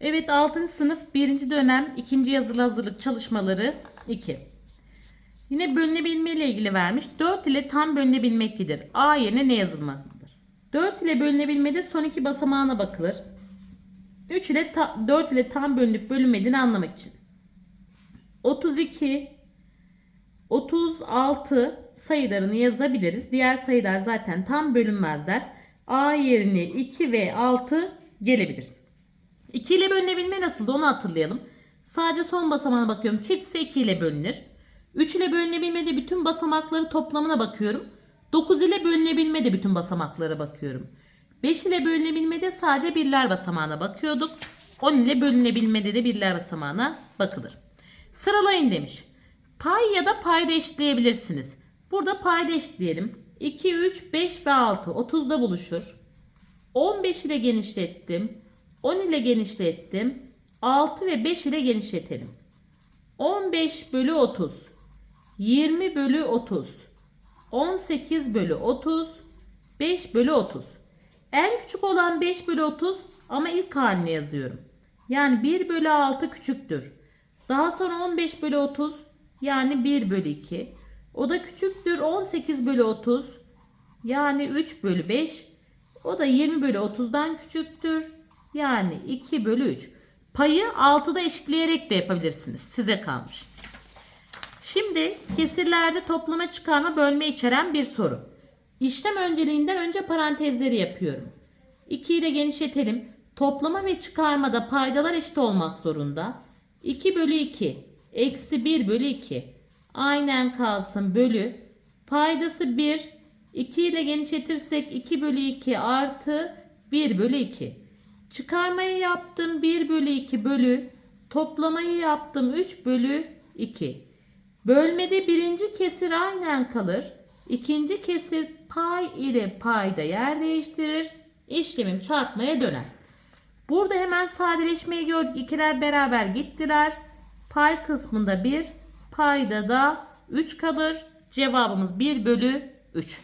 Evet 6. sınıf 1. dönem 2. yazılı hazırlık çalışmaları 2. Yine bölünebilme ile ilgili vermiş. 4 ile tam bölünebilmektedir. A yerine ne yazılmaktadır? 4 ile bölünebilmede son iki basamağına bakılır. 3 ile ta- 4 ile tam bölünüp bölünmediğini anlamak için. 32 36 sayılarını yazabiliriz. Diğer sayılar zaten tam bölünmezler. A yerine 2 ve 6 gelebilir. 2 ile bölünebilme nasıldı onu hatırlayalım. Sadece son basamağına bakıyorum. Çiftse 2 ile bölünür. 3 ile bölünebilmede bütün basamakları toplamına bakıyorum. 9 ile bölünebilmede bütün basamaklara bakıyorum. 5 ile bölünebilmede sadece birler basamağına bakıyorduk. 10 ile bölünebilmede de birler basamağına bakılır. Sıralayın demiş. Pay ya da payda eşitleyebilirsiniz. Burada payda eşitleyelim. 2, 3, 5 ve 6 30'da buluşur. 15 ile genişlettim. 10 ile genişlettim. 6 ve 5 ile genişletelim. 15 bölü 30. 20 bölü 30. 18 bölü 30. 5 bölü 30. En küçük olan 5 bölü 30 ama ilk haline yazıyorum. Yani 1 bölü 6 küçüktür. Daha sonra 15 bölü 30 yani 1 bölü 2. O da küçüktür 18 bölü 30 yani 3 bölü 5. O da 20 bölü 30'dan küçüktür. Yani 2 bölü 3. Payı 6'da eşitleyerek de yapabilirsiniz. Size kalmış. Şimdi kesirlerde toplama çıkarma bölme içeren bir soru. İşlem önceliğinden önce parantezleri yapıyorum. 2 ile genişletelim. Toplama ve çıkarmada paydalar eşit olmak zorunda. 2 bölü 2 eksi 1 bölü 2 aynen kalsın bölü paydası 1 2 ile genişletirsek 2 bölü 2 artı 1 bölü 2 çıkarmayı yaptım 1 bölü 2 bölü toplamayı yaptım 3 bölü 2 bölmede birinci kesir aynen kalır ikinci kesir pay ile payda yer değiştirir işlemim çarpmaya döner Burada hemen sadeleşmeyi gördük. İkiler beraber gittiler. Pay kısmında 1, payda da 3 kalır. Cevabımız 1 bölü 3.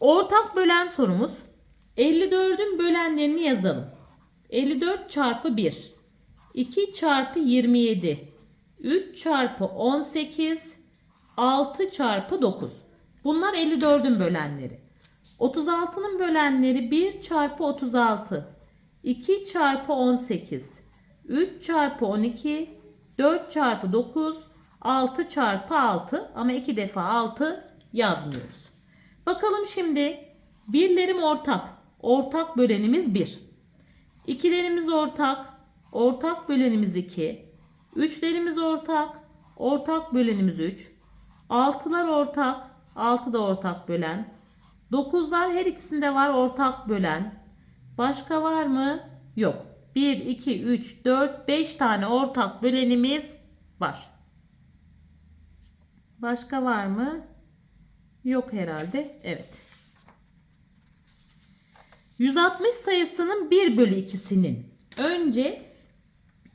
Ortak bölen sorumuz. 54'ün bölenlerini yazalım. 54 çarpı 1. 2 çarpı 27. 3 çarpı 18. 6 çarpı 9. Bunlar 54'ün bölenleri. 36'nın bölenleri 1 çarpı 36, 2 çarpı 18, 3 çarpı 12, 4 çarpı 9, 6 çarpı 6 ama 2 defa 6 yazmıyoruz. Bakalım şimdi birlerim ortak. Ortak bölenimiz 1. İkilerimiz ortak. Ortak bölenimiz 2. Üçlerimiz ortak. Ortak bölenimiz 3. Altılar ortak. 6 da ortak bölen. 9'lar her ikisinde var ortak bölen. Başka var mı? Yok. 1, 2, 3, 4, 5 tane ortak bölenimiz var. Başka var mı? Yok herhalde. Evet. 160 sayısının 1 bölü 2'sinin önce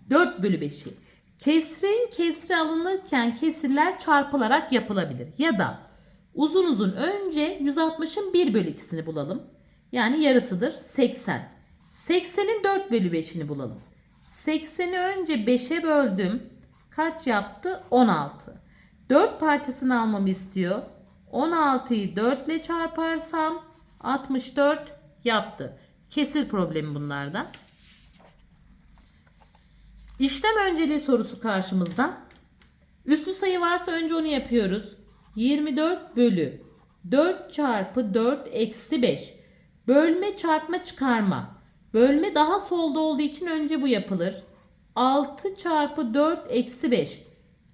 4 bölü 5'i kesrin kesri alınırken kesirler çarpılarak yapılabilir. Ya da Uzun uzun önce 160'ın 1 bölü 2'sini bulalım. Yani yarısıdır 80. 80'in 4 bölü 5'ini bulalım. 80'i önce 5'e böldüm. Kaç yaptı? 16. 4 parçasını almamı istiyor. 16'yı 4 ile çarparsam 64 yaptı. Kesir problemi bunlardan. İşlem önceliği sorusu karşımızda. Üslü sayı varsa önce onu yapıyoruz. 24 bölü 4 çarpı 4 eksi 5. Bölme çarpma çıkarma. Bölme daha solda olduğu için önce bu yapılır. 6 çarpı 4 eksi 5.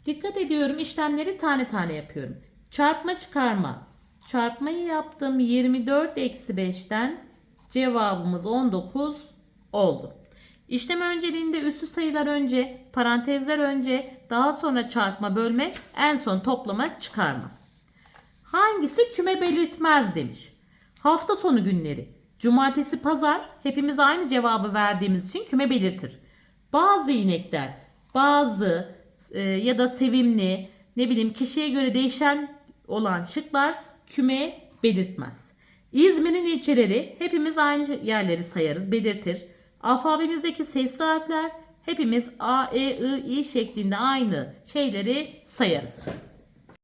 Dikkat ediyorum işlemleri tane tane yapıyorum. Çarpma çıkarma. Çarpmayı yaptım 24 eksi 5'ten cevabımız 19 oldu. İşlem önceliğinde üssü sayılar önce, parantezler önce, daha sonra çarpma bölme, en son toplama çıkarma. Hangisi küme belirtmez demiş. Hafta sonu günleri. Cumartesi, pazar hepimiz aynı cevabı verdiğimiz için küme belirtir. Bazı inekler, bazı e, ya da sevimli, ne bileyim kişiye göre değişen olan şıklar küme belirtmez. İzmir'in ilçeleri hepimiz aynı yerleri sayarız, belirtir. Alfabemizdeki sesli harfler hepimiz A, E, I, I şeklinde aynı şeyleri sayarız.